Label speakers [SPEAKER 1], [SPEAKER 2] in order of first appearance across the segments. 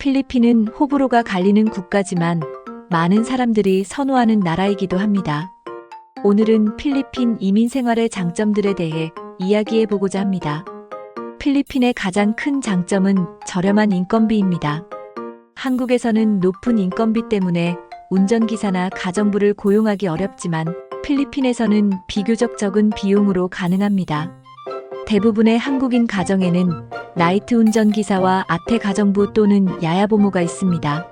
[SPEAKER 1] 필리핀은 호불호가 갈리는 국가지만 많은 사람들이 선호하는 나라이기도 합니다. 오늘은 필리핀 이민 생활의 장점들에 대해 이야기해 보고자 합니다. 필리핀의 가장 큰 장점은 저렴한 인건비입니다. 한국에서는 높은 인건비 때문에 운전기사나 가정부를 고용하기 어렵지만 필리핀에서는 비교적 적은 비용으로 가능합니다. 대부분의 한국인 가정에는 나이트 운전기사와 아태 가정부 또는 야야 보모가 있습니다.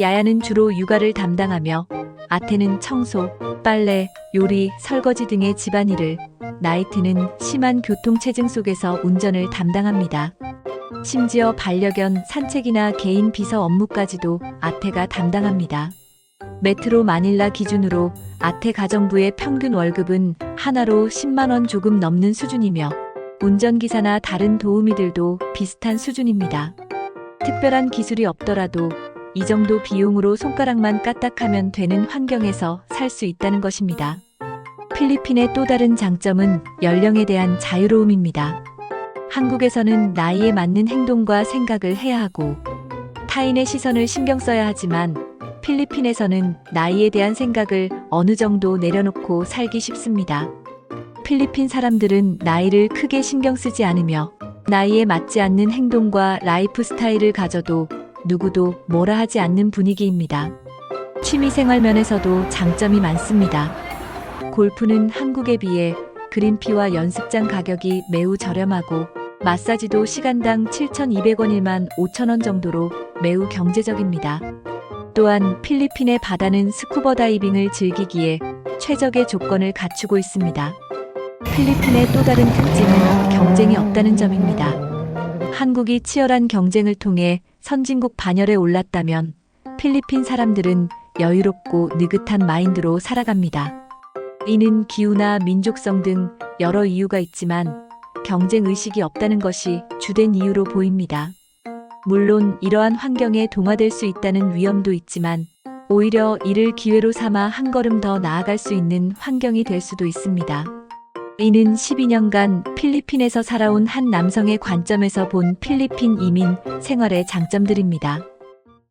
[SPEAKER 1] 야야는 주로 육아를 담당하며 아태는 청소, 빨래, 요리, 설거지 등의 집안일을, 나이트는 심한 교통체증 속에서 운전을 담당합니다. 심지어 반려견 산책이나 개인 비서 업무까지도 아태가 담당합니다. 메트로 마닐라 기준으로 아태 가정부의 평균 월급은 하나로 10만 원 조금 넘는 수준이며 운전기사나 다른 도우미들도 비슷한 수준입니다. 특별한 기술이 없더라도 이 정도 비용으로 손가락만 까딱하면 되는 환경에서 살 수 있다는 것입니다. 필리핀의 또 다른 장점은 연령에 대한 자유로움입니다. 한국에서는 나이에 맞는 행동과 생각을 해야 하고 타인의 시선을 신경 써야 하지만 필리핀에서는 나이에 대한 생각을 어느 정도 내려놓고 살기 쉽습니다. 필리핀 사람들은 나이를 크게 신경 쓰지 않으며 나이에 맞지 않는 행동과 라이프 스타일을 가져도 누구도 뭐라 하지 않는 분위기입니다. 취미생활 면에서도 장점이 많습니다. 골프는 한국에 비해 그린피와 연습장 가격이 매우 저렴하고 마사지도 시간당 7,200원일만 5,000원 정도로 매우 경제적입니다. 또한 필리핀의 바다는 스쿠버 다이빙을 즐기기에 최적의 조건을 갖추고 있습니다. 필리핀의 또 다른 특징은 경쟁이 없다는 점입니다. 한국이 치열한 경쟁을 통해 선진국 반열에 올랐다면 필리핀 사람들은 여유롭고 느긋한 마인드로 살아갑니다. 이는 기후나 민족성 등 여러 이유가 있지만 경쟁 의식이 없다는 것이 주된 이유로 보입니다. 물론 이러한 환경에 동화될 수 있다는 위험도 있지만 오히려 이를 기회로 삼아 한 걸음 더 나아갈 수 있는 환경이 될 수도 있습니다. 이는 12년간 필리핀에서 살아온 한 남성의 관점에서 본 필리핀 이민 생활의 장점들입니다.